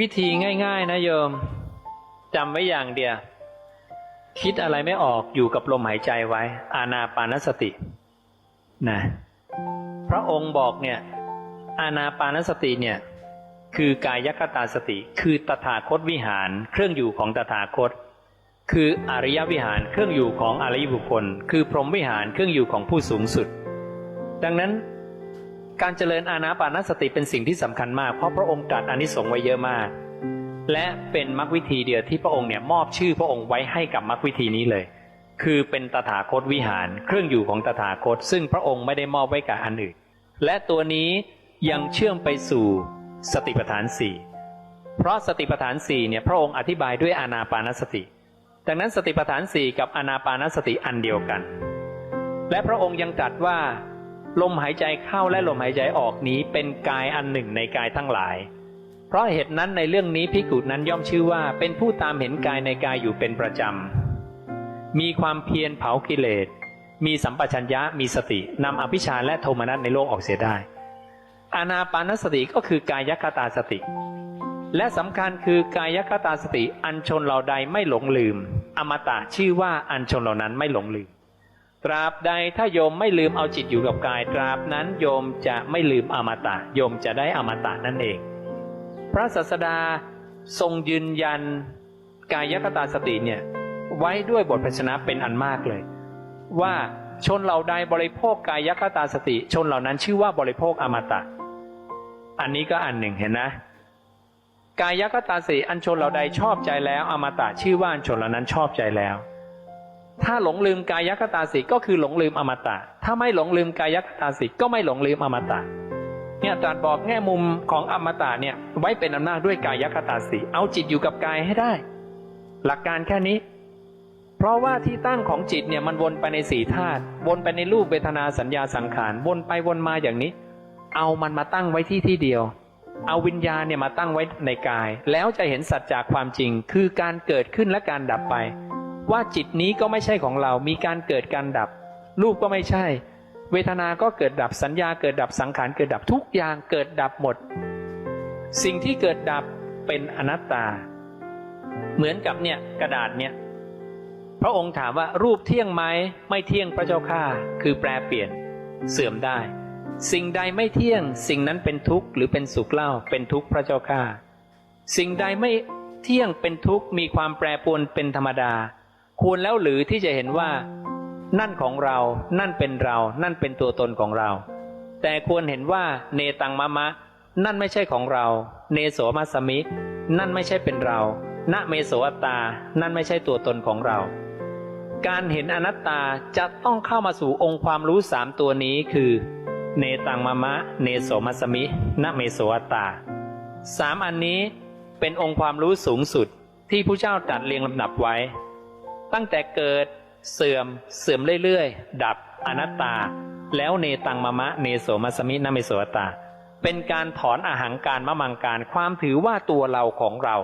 วิธีง่าย ๆ นะโยมจำไว้อย่างเดียว คิดอะไรไม่ออกอยู่กับลมหายใจไว้ อานาปานสตินะพระองค์บอกเนี่ย อานาปานสติเนี่ย คือกายคตาสติ คือตถาคตวิหารเครื่องอยู่ของตถาคต คืออริยวิหารเครื่องอยู่ของอริยบุคคล คือพรหมวิหารเครื่องอยู่ของผู้สูงสุด ดังนั้น การเจริญอานาปานสติเป็นสิ่งที่สำคัญมาก เพราะพระองค์ตรัสอนิสงส์ไว้เยอะมาก และเป็นมรรควิธีเดียวที่พระองค์เนี่ยมอบชื่อพระองค์ไว้ให้กับมรรควิธีนี้เลย คือเป็นตถาคตวิหาร เครื่องอยู่ของตถาคต ซึ่งพระองค์ไม่ได้มอบไว้กับอันอื่น และตัวนี้ยังเชื่อมไปสู่สติปัฏฐานสี่เพราะสติปัฏฐานสี่เนี่ยพระองค์อธิบายด้วยอานาปานสติ ดังนั้นสติปัฏฐานสี่กับอานาปานสติอันเดียวกัน และพระองค์ยังตรัสว่า ลมหายใจเข้าและลมหายใจออกนี้เป็นกายอันหนึ่งในกายทั้งหลาย เพราะเหตุนั้นในเรื่องนี้พิกุนั้นย่อมชื่อว่าเป็นผู้ตามเห็นกายในกายอยู่เป็นประจำ มีความเพียรเผากิเลส มีสัมปชัญญะมีสตินำอภิชาและโทมนัสในโลกออกเสียได้ อานาปานสติก็คือกายคตาสติ และสำคัญคือกายคตาสติอันชนเหล่าใดไม่หลงลืม อมตะชื่อว่าอันชนเหล่านั้นไม่หลงลืม ตราบใดถ้าโยมไม่ลืมเอาจิตอยู่กับกาย ตราบนั้นโยมจะไม่ลืมอมตะ โยมจะได้อมตะนั่นเอง พระศาสดาทรงยืนยันกายคตาสติเนี่ยไว้ด้วยบทพชนะเป็นอันมากเลย ว่าชนเหล่าใดบริโภคกายคตาสติ ชนเหล่านั้นชื่อว่าบริโภคอมตะ อันนี้ก็อันหนึ่งเห็นนะ กายคตาสติอันชนเหล่าใดชอบใจแล้ว อมตะชื่อว่าอันชนเหล่านั้นชอบใจแล้ว ถ้าหลงลืมกายคตาสิก็คือหลงลืมอมตะ ถ้าไม่หลงลืมกายคตาสิก็ไม่หลงลืมอมตะ เนี่ยตรัสบอกแง่มุมของอมตะเนี่ยไว้เป็นอำนาจด้วยกายคตาสิเอาจิตอยู่กับกายให้ได้ หลักการแค่นี้ เพราะว่าที่ตั้งของจิตเนี่ยมันวนไปในสี่ธาตุวนไปในรูปเวทนาสัญญาสังขารวนไปวนมาอย่างนี้ เอามันมาตั้งไว้ที่ที่เดียว เอาวิญญาณเนี่ยมาตั้งไว้ในกาย แล้วจะเห็นสัจจากความจริง คือการเกิดขึ้นและการดับไป ว่าจิตนี้ก็ไม่ใช่ของเรา มีการเกิดการดับ รูปก็ไม่ใช่ เวทนา ก็เกิดดับ สัญญาเกิดดับ สังขารเกิดดับ ทุกอย่างเกิดดับหมด สิ่งที่เกิดดับเป็นอนัตตา เหมือนกับเนี่ยกระดาษเนี่ยพระองค์ถามว่ารูปเที่ยงไหมไม่เที่ยงพระเจ้าข้าคือแปรเปลี่ยนเสื่อมได้ สิ่งใดไม่เที่ยง สิ่งนั้นเป็นทุกข์หรือเป็นสุขเล่าเป็นทุกข์พระเจ้าข้าสิ่งใดไม่เที่ยงเป็นทุกข์มีความแปรปรวนเป็นธรรมดา ควรแล้วหรือที่จะเห็นว่า นั่นของเรา นั่นเป็นเรา นั่นเป็นตัวตนของเรา แต่ควรเห็นว่าเนตังมะมะ นั่นไม่ใช่ของเรา เนโสมัสมิ นั่นไม่ใช่เป็นเรา ณเมโสอัตตา นั่นไม่ใช่ตัวตนของเรา การเห็นอนัตตาจะต้องเข้ามาสู่องค์ความรู้สามตัวนี้คือ เนตังมะมะ เนโสมัสมิ ณเมโสอัตตาสามอันนี้เป็นองค์ความรู้สูงสุดที่ผู้เจ้าตัดเรียงลำดับไว้ ตั้งแต่เกิดเสื่อมเสื่อมเรื่อยๆ ดับอนัตตา แล้วเนตังมะมะเนโสมัสมินาเมโสอัตตา เป็นการถอนอาหางการมะมังการความถือว่าตัวเราของเรา